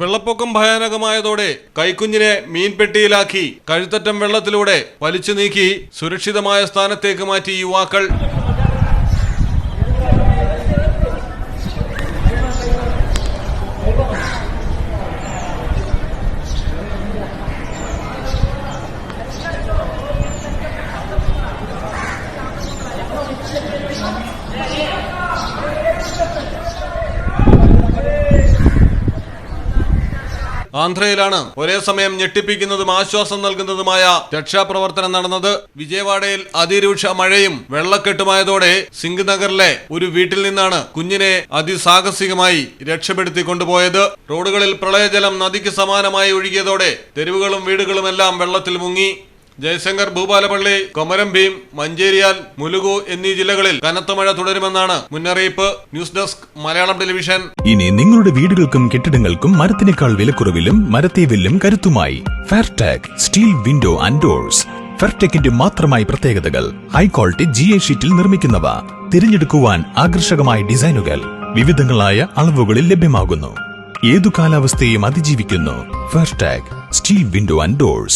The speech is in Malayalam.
വെള്ളപ്പൊക്കം ഭയാനകമായതോടെ കൈക്കുഞ്ഞിനെ മീൻപെട്ടിയിലാക്കി കഴുത്തറ്റം വെള്ളത്തിലൂടെ വലിച്ചു നീക്കി സുരക്ഷിതമായ സ്ഥാനത്തേക്ക് മാറ്റി യുവാക്കൾ. ആന്ധ്രയിലാണ്. ഒരേ സമയം ഞെട്ടിപ്പിക്കുന്നതും ആശ്വാസം നൽകുന്നതുമായ രക്ഷാപ്രവർത്തനം നടന്നത് വിജയവാഡയിൽ അതിരൂക്ഷ മഴയും വെള്ളക്കെട്ടുമായതോടെ സിംഗ് നഗറിലെ ഒരു വീട്ടിൽ നിന്നാണ് കുഞ്ഞിനെ അതിസാഹസികമായി രക്ഷപ്പെടുത്തി കൊണ്ടുപോയത്. റോഡുകളിൽ പ്രളയജലം നദിക്ക് സമാനമായി ഒഴുകിയതോടെ തെരുവുകളും വീടുകളുമെല്ലാം വെള്ളത്തിൽ മുങ്ങി. ജയശങ്കർ ഭൂപാലപള്ളി കൊമരം ഭീം മഞ്ചേരിയാൽ മുലുകു എന്നീ ജില്ലകളിൽ കനത്ത മഴ തുടരുമെന്നാണ് മുന്നറിയിപ്പ്. News desk Malayalam television. ഇനി നിങ്ങളുടെ വീടുകൾക്കും കെട്ടിടങ്ങൾക്കും മരത്തിനേക്കാൾ വിലക്കുറവിലും മരത്തെ വില്ലും കരുത്തുമായി Fairtag steel window and doors ഫെയർടെക്കിന്റെ മാത്രമായി പ്രത്യേകതകൾ ഹൈ ക്വാളിറ്റി ജി എ ഷീറ്റിൽ നിർമ്മിക്കുന്നവ. തിരഞ്ഞെടുക്കുവാൻ ആകർഷകമായ ഡിസൈനുകൾ വിവിധങ്ങളായ അളവുകളിൽ ലഭ്യമാകുന്നു. ഏതു കാലാവസ്ഥയും അതിജീവിക്കുന്നു Fairtag steel window and doors